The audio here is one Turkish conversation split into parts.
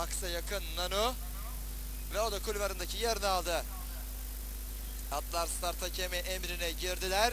Baksa yakın Nanu. Ve o da kulvarındaki yerini aldı. Atlar start hakemi emrine girdiler.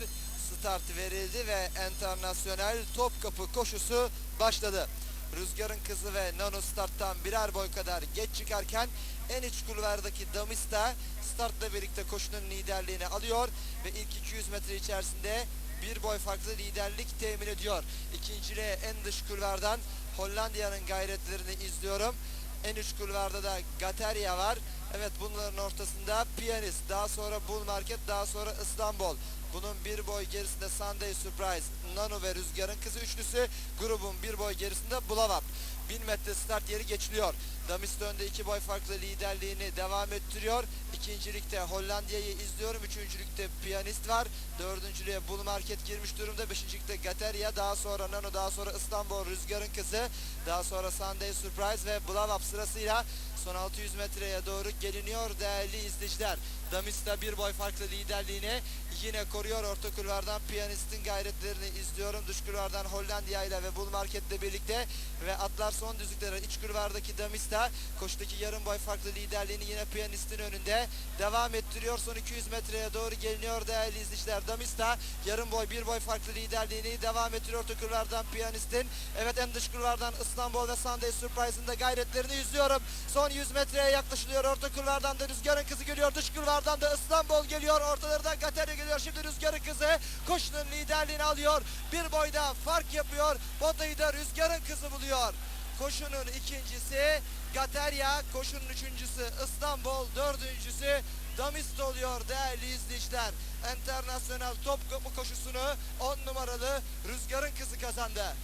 Start verildi ve internasyonel Topkapı koşusu başladı. Rüzgar'ın kızı ve Nano starttan birer boy kadar geç çıkarken en iç kulvardaki Damista startla birlikte koşunun liderliğini alıyor ve ilk 200 metre içerisinde bir boy farklı liderlik temin ediyor. İkinciliğe en dış kulvardan Hollandiya'nın gayretlerini izliyorum. En üst kulvarda da Gateria var. Evet bunların ortasında Piyanist, daha sonra Bull Market, daha sonra İstanbul. Bunun bir boy gerisinde Sunday Surprise, Nano ve Rüzgar'ın kızı üçlüsü. Grubun bir boy gerisinde Bulavap. 1000 metre start yeri geçiliyor. Damist önde iki boy farklı liderliğini devam ettiriyor. İkincilikte Hollandiya'yı izliyorum. Üçüncülükte Piyanist var. Dördüncülüğe Bull Market girmiş durumda. Beşincilikte Gateria, daha sonra Nano, daha sonra İstanbul Rüzgar'ın kızı. Daha sonra Sunday Surprise ve Bulavap sırasıyla son 600 metreye doğru geliniyor değerli izleyiciler. Damista bir boy farklı liderliğini yine koruyor. Orta kulvardan Piyanist'in gayretlerini izliyorum. Dış kulvardan Hollandiya ile ve Bull Market'le birlikte ve atlar son düzlüklere iç kulvardaki Damista koşudaki yarım boy farklı liderliğini yine Piyanist'in önünde devam ettiriyor. Son 200 metreye doğru geliniyor değerli izleyiciler. Damista yarım boy bir boy farklı liderliğini devam ettiriyor. Orta kulvardan Piyanist'in evet en dış kulvardan İstanbul ve Sunday Surprise'ın da gayretlerini izliyorum. Son 100 metreye yaklaşılıyor. Orta kulvardan da Rüzgar'ın kızı geliyor. Dış kulvardan da İstanbul geliyor. Ortalardan Gaterya geliyor. Şimdi Rüzgar'ın kızı koşunun liderliğini alıyor. Bir boyda fark yapıyor. Botayı da Rüzgar'ın kızı buluyor. Koşunun ikincisi Gaterya, koşunun üçüncüsü İstanbul, dördüncüsü Damist oluyor değerli izleyiciler. Internasyonel top koşusunu 10 numaralı Rüzgar'ın kızı kazandı.